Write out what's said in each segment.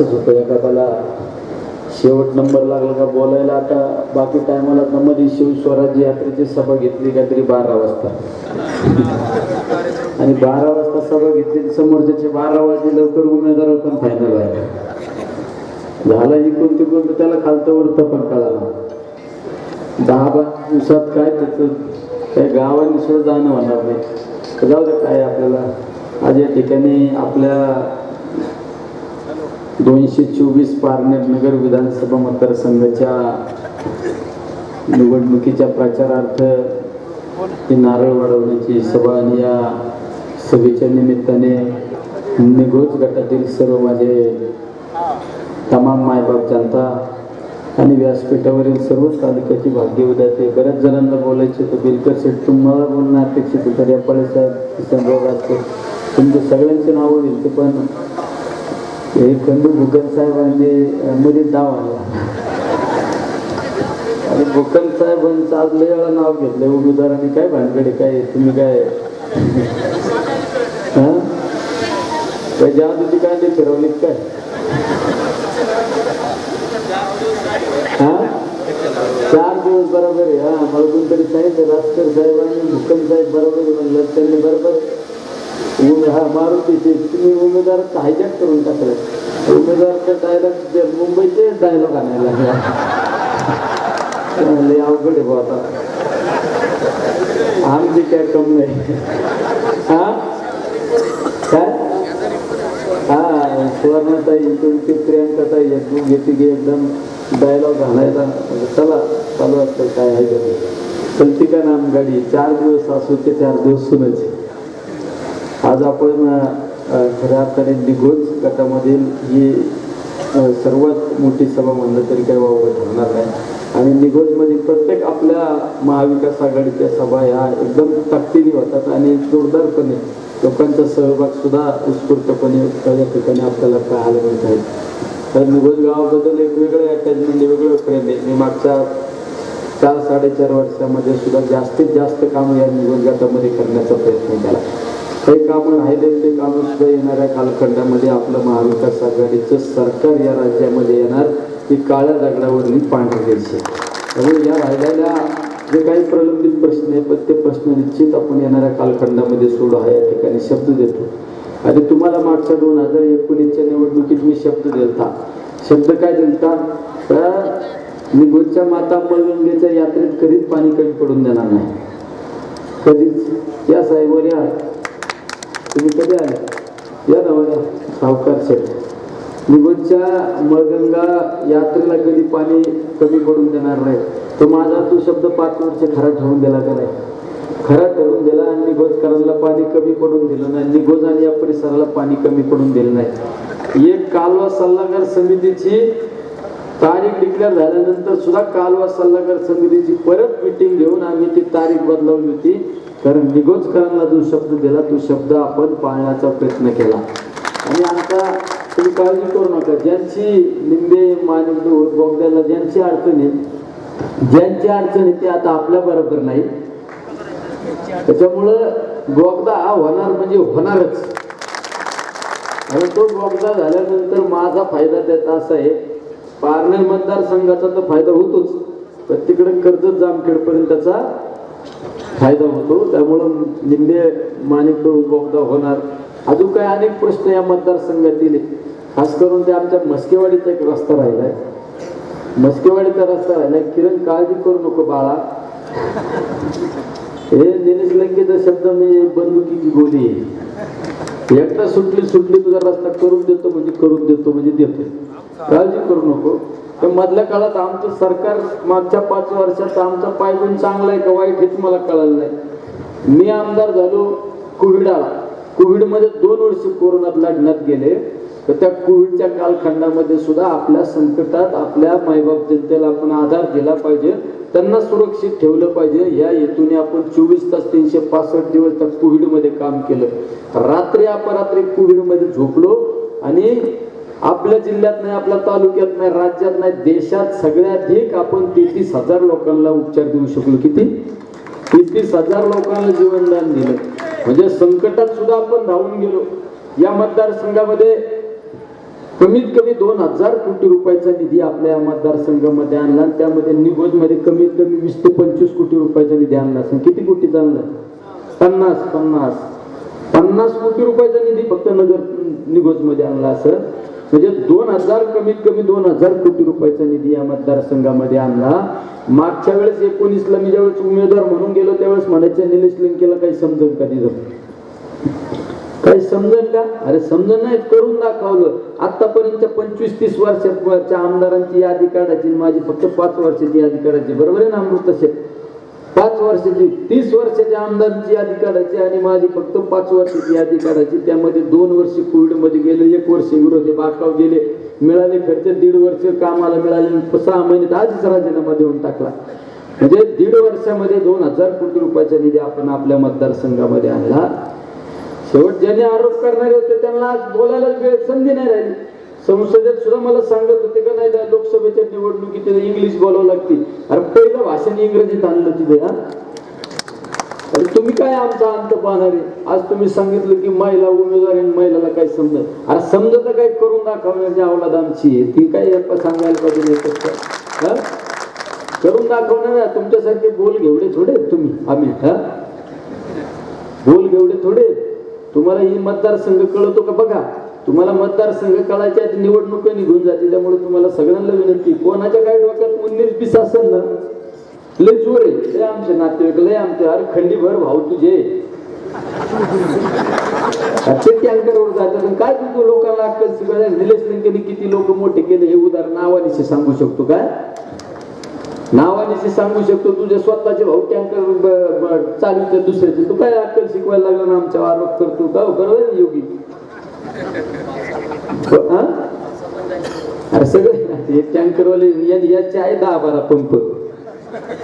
असंच होतं. एखाद्याला शेवट नंबर लागला का बोलायला आता बाकी टायमाला तर मध्ये शिव स्वराज्य यात्रेची सभा घेतली काहीतरी बारा वाजता. आणि बारा वाजता सभा घेतली समोरच्याचे बारा वाजले लवकर उमेदवार पण फायनल आहे. झाला इकून तिकून तर त्याला खालतं वरतं पण कळाला. दहा बारा दिवसात काय त्याचं? त्या गावाने सुद्धा जाणं होणार नाही. जाऊ दे काय आपल्याला? आज या ठिकाणी आपल्या दोनशे चोवीस पारनेर नगर विधानसभा मतदारसंघाच्या निवडणुकीच्या प्रचारार्थ ही नारळ वाढवण्याची सभा आणि या सभेच्या निमित्ताने निघोज गटातील सर्व माझे तमाम मायबाप जनता आणि व्यासपीठावरील सर्वच तालुक्याची भाग्य उद्याचे बऱ्याच जणांना बोलायचे तर बिलकर शेठ तुम्हाला बोलणं अपेक्षित होतं रेपाळे साहेब किसनराव राजपूत तुमचे सगळ्यांचे नावं दिली पण हे खंडू भुकन साहेबांनी मध्ये डाव आणला. आणि भुकन साहेबांचं आज लय वेळा नाव घेतलंय. उमेदवारांनी काय भानगडे काय तुम्ही काय? हा? आधी जादूची काय ते फिरवलीत काय? हा? चार दिवस बरोबर आहे. हा मला कोणतरी सांगितलं राजकर साहेब आणि भुकन साहेब बरोबर म्हणलं त्यांनी बरोबर हा मारुतीचे तुम्ही उमेदवार हायजॅक करून टाकलं. उमेदवारचा डायलॉग मुंबईचे डायलॉग आणायला लागला. अवघड आहे बुवा आता. आमची काय कम नाही. हा? काय? हा सुवर्णताई तुमची प्रियांकाताई एकदम घेते की एकदम डायलॉग घालायचा चला चालू असतं काय आहे का ती. चलती का नाम गाडी चार दिवस असू ते चार दिवस सुनायचे आपण खऱ्या अर्थाने निघोज गटामधील ही सर्वात मोठी सभा म्हणलं तरी काही वावगं ठरणार नाही. आणि निघोजमध्ये म्हणजे प्रत्येक आपल्या महाविकास आघाडीच्या सभा ह्या एकदम ताकदीने होतात आणि जोरदारपणे लोकांचा सहभाग सुद्धा उत्स्फूर्तपणे या ठिकाणी आपल्याला पाहायला मिळत आहे. तर निघोज गावाबद्दल एक वेगळं अटॅचमेंट वेगळं प्रेम आहे. मी मागच्या चार साडेचार वर्षामध्ये सुद्धा जास्तीत जास्त कामं या निघोज गटामध्ये करण्याचा प्रयत्न केला. हे कामं राहिले ते कामं सुद्धा येणाऱ्या कालखंडामध्ये आपलं महाविकास आघाडीचं सरकार या राज्यामध्ये येणार ती काळ्या दगडावरली पांढरी द्यायची त्यामुळे या राहिलेल्या जे काही प्रलंबित प्रश्न आहे पण ते प्रश्न निश्चित आपण येणाऱ्या कालखंडामध्ये सोडू हा या ठिकाणी शब्द देतो. आणि तुम्हाला मागच्या दोन हजार एकोणीसच्या निवडणुकीत मी शब्द दिलता. शब्द काय दिलता? तर निगोजच्या माता मळगंगेच्या यात्रेत कधीच पाणी कमी पडून देणार नाही. कधीच. या साहेबवर या तुम्ही कधी आले? या ना मला सावकार शेठ निगोजच्या मळगंगा यात्रेला कधी पाणी कमी पडून देणार नाही. तो माझा तो शब्द पाच वर्ष खरा ठरवून दिला का नाही? खरा ठरवून दिला आणि निगोजकरांना पाणी कमी पडून दिलं नाही. निगोज आणि या परिसराला पाणी कमी पडून दिलं नाही. एक कालवा सल्लागार समितीची तारीख डिक्लेअर झाल्यानंतर सुद्धा कालवा सल्लागार समितीची परत मिटिंग घेऊन आम्ही ती तारीख बदलवली होती. कारण निगोजकरांना जो शब्द दिला तो शब्द आपण पाळण्याचा प्रयत्न केला. आणि आता तुम्ही काळजी करू नका. ज्यांची लिंबे मानिक बोगद्याला ज्यांची अडचण आहे ज्यांची अडचण आहे ते आता आपल्या बरोबर नाही. त्याच्यामुळं बोगदा हा होणार म्हणजे होणारच. आणि तो बोगदा झाल्यानंतर माझा फायदा त्याचा असा आहे पारनेर मतदारसंघाचा तर फायदा होतोच. पण तिकडे कर्जत जामखेडपर्यंतचा फायदा होतो. त्यामुळं निंबे माणिक उपलब्ध होणार. अजून काही अनेक प्रश्न या मतदारसंघातील खास करून ते आमच्या मस्केवाडीचा एक रस्ता राहिलाय. मस्केवाडीचा रस्ता राहिलाय. किरण काळजी करू नको बाळा. हे दिनेश लंकेचा शब्द मी बंदुकीची गोली एकटा एकदा सुटली सुटली तुझा रस्ता करून देतो म्हणजे करून देतो म्हणजे देतो काळजी करू नको. पण मधल्या काळात आमचं सरकार मागच्या पाच वर्षात आमचा पायगुण चांगला आहे का वाईट हेच मला कळलं नाही. मी आमदार झालो कोविडाला. कोविडमध्ये दोन वर्ष कोरोनात लढण्यात गेले. तर त्या कोविडच्या कालखंडामध्ये सुद्धा आपल्या संकटात आपल्या मायबाप जनतेला आपण आधार दिला पाहिजे. त्यांना सुरक्षित ठेवलं पाहिजे. या हेतूने आपण चोवीस तास तीनशे पासष्ट दिवस त्या कोविडमध्ये काम केलं. रात्री अपरात्री कोविडमध्ये झोपलो आणि आपल्या जिल्ह्यात नाही आपल्या तालुक्यात नाही राज्यात नाही देशात सगळ्याधिक आपण तेहतीस हजार लोकांना उपचार देऊ शकलो. किती? तेहतीस हजार लोकांना जीवनदान दिलं. म्हणजे संकटात सुद्धा आपण धावून गेलो. या मतदारसंघामध्ये कमीत कमी दोन हजार कोटी रुपयाचा निधी आपल्या या मतदारसंघामध्ये आणला आणि त्यामध्ये निगोजमध्ये कमीत कमी वीस ते पंचवीस कोटी रुपयाचा निधी आणला असेल. किती कोटीचा आणला? पन्नास पन्नास. पन्नास कोटी रुपयाचा निधी फक्त नगर निगोजमध्ये आणला असं म्हणजे दोन हजार कमीत कमी दोन हजार कोटी रुपयाचा निधी या मतदारसंघामध्ये आणला. मागच्या वेळेस एकोणीसला मी ज्यावेळेस उमेदवार म्हणून गेलो त्यावेळेस म्हणायचं निलेश लिंकेला काही समजून कधी काही समजन का? अरे समजण नाही करून दाखवलं. आतापर्यंत पंचवीस तीस वर्षाच्या आमदारांची यादी काढायची माझी फक्त पाच वर्षाची यादी काढायची. बरोबर आहे ना अमृत तसे पाच वर्षाची तीस वर्षाच्या आमदारची यादी काढायची आणि माझी फक्त पाच वर्षाची यादी काढायची. त्यामध्ये दोन वर्ष कोविडमध्ये गेले एक वर्ष विरोधी बाकाव गेले. मिळाले खर्च दीड वर्ष कामाला मिळाले सहा महिन्यात आधीच राजीनामा देऊन टाकला. म्हणजे दीड वर्षामध्ये दोन हजार कोटी रुपयाचा निधी आपण आपल्या मतदारसंघामध्ये आणला. शेवट ज्यांनी आरोप करणारे होते त्यांना आज बोलायला वेळ संधी नाही राहिली. संसदेत सुद्धा मला सांगत होते का नाही त्या लोकसभेच्या निवडणुकीत इंग्लिश बोलावं लागते अरे पहिलं भाषण इंग्रजीत आणलं तिथे हा? अरे तुम्ही काय आमचा अंत पाहणार आहे? आज तुम्ही सांगितलं की महिला उमेदवार आणि महिलाला काय समजत अरे समजत काय करून दाखवण्याची अवलाद आमची आहे. ती काय सांगायला पाहिजे नाही हा? करून दाखवणार तुमच्यासारखे बोल घेवडे थोडे तुम्ही आम्ही हा? बोल घेवडे थोडे तुम्हाला ही मतदारसंघ कळतो का? बघा. तुम्हाला मतदारसंघ कळायच्या आधी निघून जाते त्यामुळे तुम्हाला सगळ्यांना विनंती. कोणाच्या काय डोक्यात उन्नीस बीस असेल ना लय जोर आहे. लय आमचे नातेवाईक लय आमचे अरे खंडीभर भाऊ तुझे. ते टँकरवर जातात. आणि काय तुझं लोकांना अक्कल शिकवायला निलेश लंकेने किती लोक मोठे केले हे उदाहरण नावानिशी सांगू शकतो काय नावानिशी सांगू शकतो. तुझे स्वतःचे भाऊ टँकर चालवते दुसऱ्याचे. तू काय अक्कल शिकवायला लागला ना आमच्या आरोप करतो? का हो, बरोबर आहे ना योगी? अरे सगळे हे टँकरवाले याचे आहे दहा बारा पंप.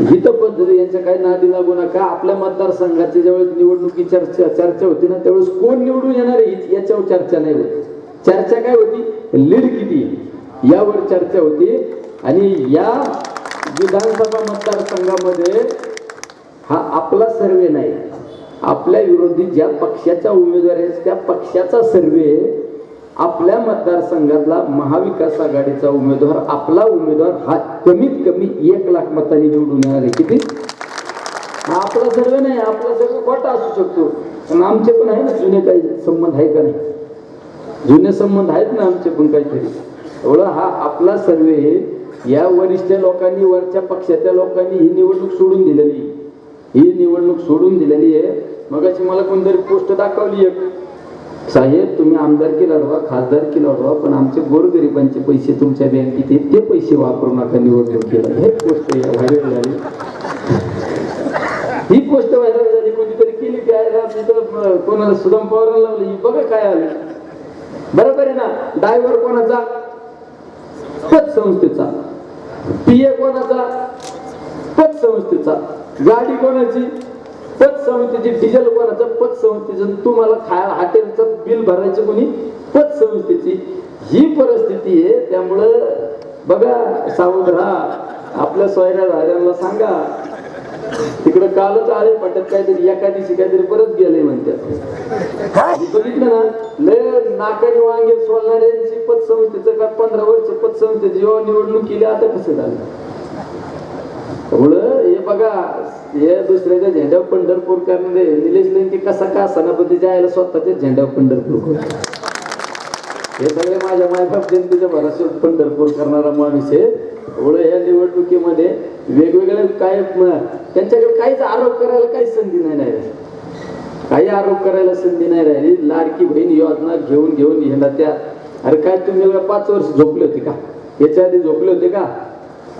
ही तर पद्धत यांच्या काही नादी लागू नका आपल्या मतदारसंघाची ज्यावेळेस निवडणुकी चर्चा चर्चा होती ना त्यावेळेस कोण निवडून येणार आहे याच्यावर चर्चा नाही होत. चर्चा काय होती? लीड किती यावर चर्चा होती. आणि या विधानसभा मतदारसंघामध्ये हा आपला सर्वे नाही. आपल्या विरोधी ज्या पक्षाचा उमेदवार आहे त्या पक्षाचा सर्वे आपल्या मतदारसंघातला महाविकास आघाडीचा उमेदवार आपला उमेदवार हा कमीत कमी एक लाख मतांनी निवडून येणार आहे. किती? हा आपला सर्व नाही आपला सर्व खोटा असू शकतो. पण आमचे पण आहे ना जुने काही संबंध आहे का नाही? जुने संबंध आहेत ना आमचे पण काहीतरी. एवढा हा आपला सर्वे या वरिष्ठ लोकांनी वरच्या पक्षाच्या लोकांनी ही निवडणूक सोडून दिलेली ही निवडणूक सोडून दिलेली आहे. मगाशी मला कोणतरी पोस्ट दाखवली एक. साहेब तुम्ही आमदारकी लढवा खासदारकी लढवा पण आमचे गोरगरिबांचे पैसे तुमच्या बँकेत आहेत ते पैसे वापरू नका निवडणुकीला हे पोस्ट व्हायरल झाली. ही पोस्ट व्हायरल झाली कोणीतरी केली काय कोणाला सुदाम पवारांना लावली ही बघा काय आलं. बरोबर आहे ना? ड्रायव्हर कोणाचा? पतसंस्थेचा. पीए कोणाचा? पतसंस्थेचा. गाडी कोणाची? पतसंस्थेची डिझेल कोणाचं पतसंस्थेचं तुम्हाला खायला हॉटेलचं बिल भरायचं कोणी? पतसंस्थेची. ही परिस्थिती आहे त्यामुळं बघा सावध राहा आपल्या सोयऱ्या धाऱ्यांना सांगा. तिकडे कालच आले पटत काहीतरी एका दिवशी काहीतरी परत गेले म्हणतात. बघितलं ना? लय नाकाने वांगे सोलणाऱ्यांची पतसंस्थेचं का पंधरा वर्ष पतसंस्थेची जेव्हा निवडणूक केली आता कसं झालं? त्यामुळं हे बघा हे दुसऱ्याच्या झेंड्या पंढरपूर करणारे निलेश लंके कसा का सणापतीच्या जायला स्वतःच्या झेंड्यावर पंढरपूर हे सगळे माझ्या मायबाप जनतेच्या भराशेवर पंढरपूर करणारा माणूस आहे. त्यामुळे या निवडणुकीमध्ये वेगवेगळे काय त्यांच्याकडे काहीच आरोप करायला काहीच संधी नाही राहिली. काही आरोप करायला संधी नाही राहिली. लाडकी बहीण योजना घेऊन घेऊन येणार त्या अरे काय तुम्ही का पाच वर्ष झोपले होते का? याच्या आधी झोपले होते का?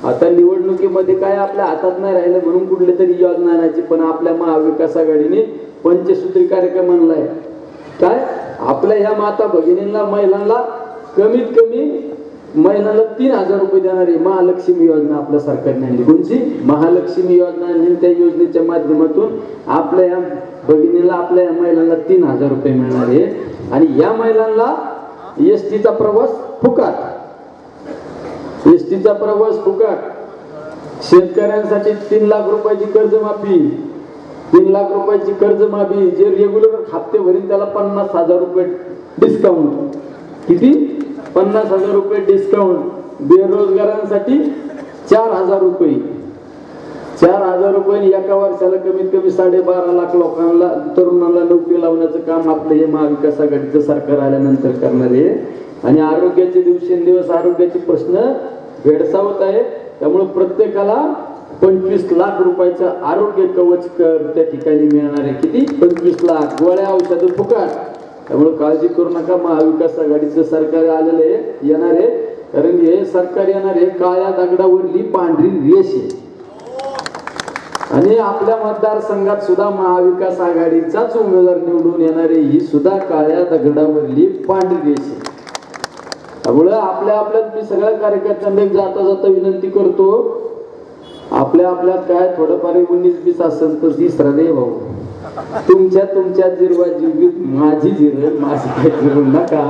आता निवडणुकीमध्ये काय आपल्या हातात नाही राहिलं म्हणून कुठली तरी योजना आणायची पण आपल्या महाविकास आघाडीने पंचसूत्री कार्यक्रम आणलाय. काय? आपल्या ह्या माता भगिनींना महिलांना कमीत कमी महिलांना तीन हजार रुपये देणारी महालक्ष्मी योजना आपल्या सरकारने आणली. कोणची महालक्ष्मी योजना आणली. त्या योजनेच्या माध्यमातून आपल्या या भगिनीला आपल्या या महिलांना तीन हजार रुपये मिळणार आहे. आणि या महिलांना एस टीचा प्रवास फुकाट. एस टीचा प्रवास फुकाट. शेतकऱ्यांसाठी तीन लाख रुपयाची कर्जमाफी. तीन लाख रुपयाची कर्जमाफी. जे रेग्युलर हप्ते भरील त्याला पन्नास हजार रुपये डिस्काउंट किती? पन्नास हजार रुपये डिस्काउंट बेरोजगारांसाठी चार हजार रुपये. चार हजार रुपये एका वर्षाला कमीत कमी साडेबारा लाख लोकांना तरुणांना नोकरी लावण्याचं काम आपलं हे महाविकास आघाडीचं सरकार आल्यानंतर करणार आहे. आणि आरोग्याचे दिवसेंदिवस आरोग्याचे प्रश्न भेडसावत आहे त्यामुळे प्रत्येकाला पंचवीस लाख रुपयाचं आरोग्य कवच कर त्या ठिकाणी मिळणार आहे. किती? पंचवीस लाख. गोळ्या औषधं फुकाट. त्यामुळे काळजी करू नका. महाविकास आघाडीचं सरकार आलेलं आहे येणार आहे. कारण हे सरकार येणार आहे काळ्या दगडावरली पांढरी रेष आहे. आणि आपल्या मतदारसंघात सुद्धा महाविकास आघाडीचाच उमेदवार निवडून येणारे ही सुद्धा काळ्या दगडावरली पांढरी रेष आहे. त्यामुळं आपल्या आपल्यात मी सगळ्या कार्यकर्त्यांना एक जाता जाता विनंती करतो. आपल्या आपल्यात काय थोडंफार उन्नीस बीस असेल तर तिसरा नाही भाऊ. तुमच्या तुमच्या जिरवा जीवित माझी जिरल माझी काय जिरू नका.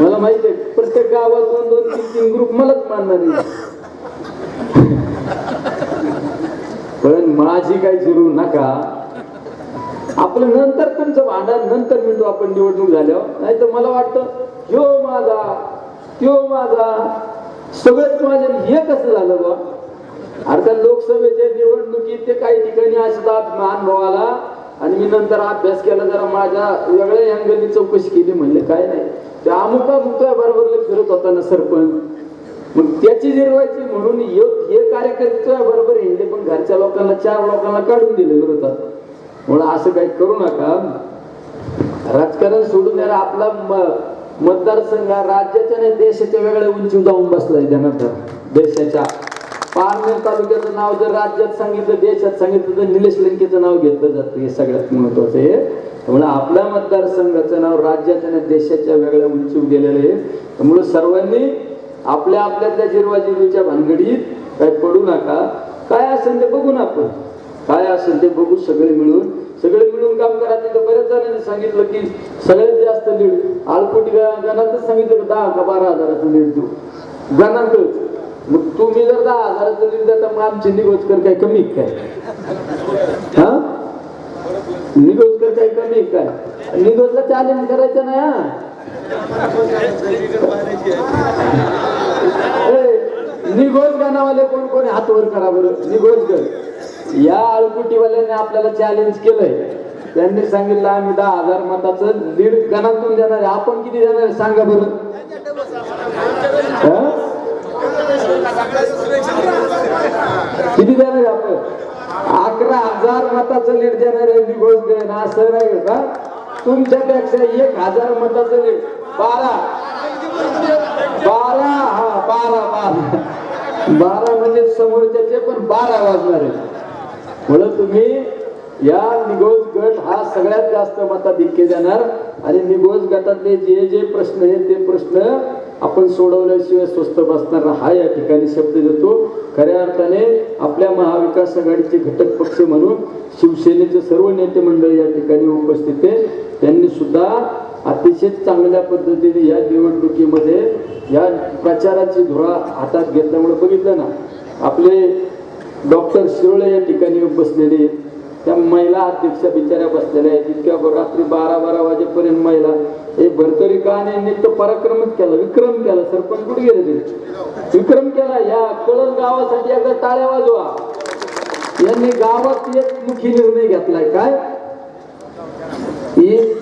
मला माहिती आहे प्रत्येक गावात दोन दोन तीन तीन ग्रुप मलाच मानणार पण माझी काही जिरू नका. आपलं नंतर तुमचं भांडण नंतर मिळतो आपण निवडणूक झाल्यावर. नाही तर मला वाटतं यो माझा त्यो माझा सगळंच माझे हे कसं झालं बा? अर्थात लोकसभेच्या निवडणुकीत ते काही ठिकाणी असतात अनुभव आला आणि मी नंतर अभ्यास केला जरा माझ्या वेगळ्या अँगलनी चौकशी केली म्हणले काय नाही. ते अमुका मुका बरोबर फिरत होता ना सरपंच? मग त्याची जिरवायची म्हणून हे कार्यकर्त्या बरोबर हिंडले पण घरच्या लोकांना चार लोकांना काढून दिले विरोधात. म्हणून असं काही करू नका. राजकारण सोडून द्या आपला मतदारसंघ राज्याच्या आणि देशाच्या वेगळ्या उंची जाऊन बसलाय त्यानंतर. देशाच्या पारनेर तालुक्याचं नाव जर राज्यात सांगितलं देशात सांगितलं तर निलेश लंकेचं नाव घेतलं जातं. हे सगळ्यात महत्वाचं आहे. त्यामुळे आपल्या मतदारसंघाचं नाव राज्याच्या आणि देशाच्या वेगळ्या उंचीवर गेलेलं आहे. त्यामुळे सर्वांनी आपल्या आपल्यातल्या जिरवाजिरवीच्या भानगडीत काय पडू नका. काय असेल ते बघू ना आपण. काय असेल ते बघू सगळे मिळून. सगळे मिळून काम करा तिथं बऱ्याच जणांनी सांगितलं की सगळ्यात जास्त लीड. आळपोटी गणातच सांगितलं की दहा का बारा हजाराचं लीड देऊ. गणांकच मग तुम्ही जर दहा हजाराचं लीड देता मग आमची निगोजकर काय कमी काय? हा? निगोजकर काय कमी काय? निगोजला चॅलेंज करायचं नाही हा. निगोज गाणावाले कोण कोणी हात वर करा बरं. निगोज कर या आळकुटीवाल्याने आपल्याला चॅलेंज केलंय. त्यांनी सांगितलं आम्ही दहा हजार मताचं लीड गणातून देणार आहे. आपण किती देणार आहे? सांगा बरं. किती देणार आहे आपण? अकरा हजार मताचं लीड देणार आहे निगोज देणार असं नाही का तुमच्यापेक्षा एक हजार मताचं लीड बारा. बारा हा बारा बारा. बारा म्हणजे समोरच्याचे पण बारा वाजणार आहे म्हणून तुम्ही या निगोज गट हा सगळ्यात जास्त मताधिक्य देणार. आणि निगोज गटातले जे जे प्रश्न आहेत ते प्रश्न आपण सोडवल्याशिवाय स्वस्त बसणार हा या ठिकाणी शब्द देतो. खऱ्या अर्थाने आपल्या महाविकास आघाडीचे घटक पक्ष म्हणून शिवसेनेचे सर्व नेते मंडळ या ठिकाणी उपस्थित आहे त्यांनी सुद्धा अतिशय चांगल्या पद्धतीने या निवडणुकीमध्ये या प्रचाराची धुरा हातात घेतल्यामुळे बघितलं ना. आपले डॉक्टर शिरोळे या ठिकाणी बसलेले आहेत. त्या महिला अध्यक्ष बिचाऱ्या बसलेल्या आहेत. इतक्या रात्री बारा बारा वाजेपर्यंत महिला. हे भरतरी काने नित्य पराक्रमच केला विक्रम केला सरपंच कुठे गेले ते? विक्रम केला या कळस गावासाठी एकदा टाळ्या वाजवा. यांनी गावात एक मुखी निर्णय घेतलाय. काय?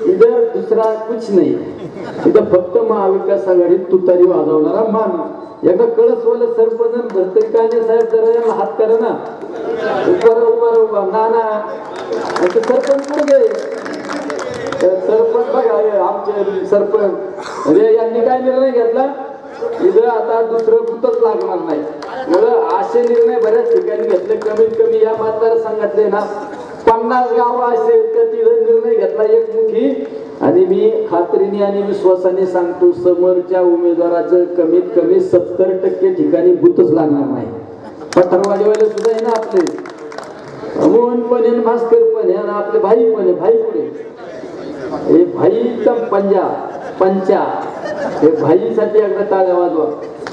इधर दुसरा कुछ नाही. इथं फक्त महाविकास आघाडीत तुतारी वाजवणारा माणूस. एकदा कळसवाला सरपंच आणि भरतरी साहेब जरा यांना हात करा ना. उभा राहा, उभा उभा. ना ना. सरपंच कुठे सरपंच बघा आमचे सरपंच. म्हणजे यांनी काय निर्णय घेतला? इथं आता दुसरं कुठंच लागणार नाही. म्हणून असे निर्णय बऱ्याच ठिकाणी घेतले. कमीत कमी या मतदारसंघातले ना पन्नास गाव असे आहेत तिथं निर्णय घेतला. एक मुखी आणि मी खात्रीने आणि विश्वासाने सांगतो समोरच्या उमेदवाराचं कमीत कमी सत्तर टक्के ठिकाणी भूतच लागणार नाही. पठारवाडीवाले सुद्धा आहे ना आपले. मोहन पण आहे भास्कर पण आहे आणि आपले भाई पण आहे भाई पुढे हे भाईचा पंजा पंचा. हे भाईसाठी एकदा टाळ्या वाजवा.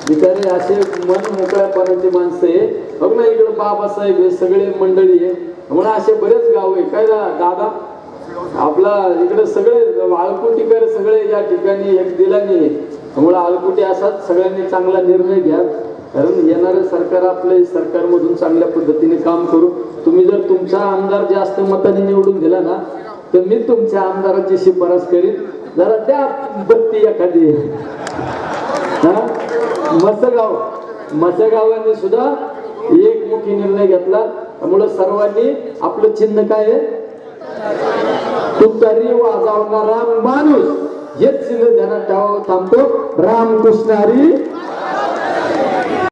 बिचारे असे मन मोकळ्यापणाचे माणसं आहे. बघ ना इकडे बाबासाहेब हे सगळे मंडळी आहे. म्हणून असे बरेच गाव आहे. काय दादा? आपला इकडे सगळे आळकुटीकर सगळे या ठिकाणी एक दिलानी. त्यामुळे आळकुटी असाच सगळ्यांनी चांगला निर्णय घ्या. कारण येणारं सरकार आपले सरकारमधून चांगल्या पद्धतीने काम करू. तुम्ही जर तुमचा आमदार जास्त मताने निवडून दिला ना तर मी तुमच्या आमदाराची शिफारस करीन. जरा त्या बत्ती एखादी. हा? मसगाव मसगावांनी सुद्धा एकमुखी निर्णय घेतला. त्यामुळे सर्वांनी आपलं चिन्ह काय आहे? तुतारी वाजवणारा माणूस हेच चिन्ह ध्यानात ठेवावं थांबतो. रामकृष्णारी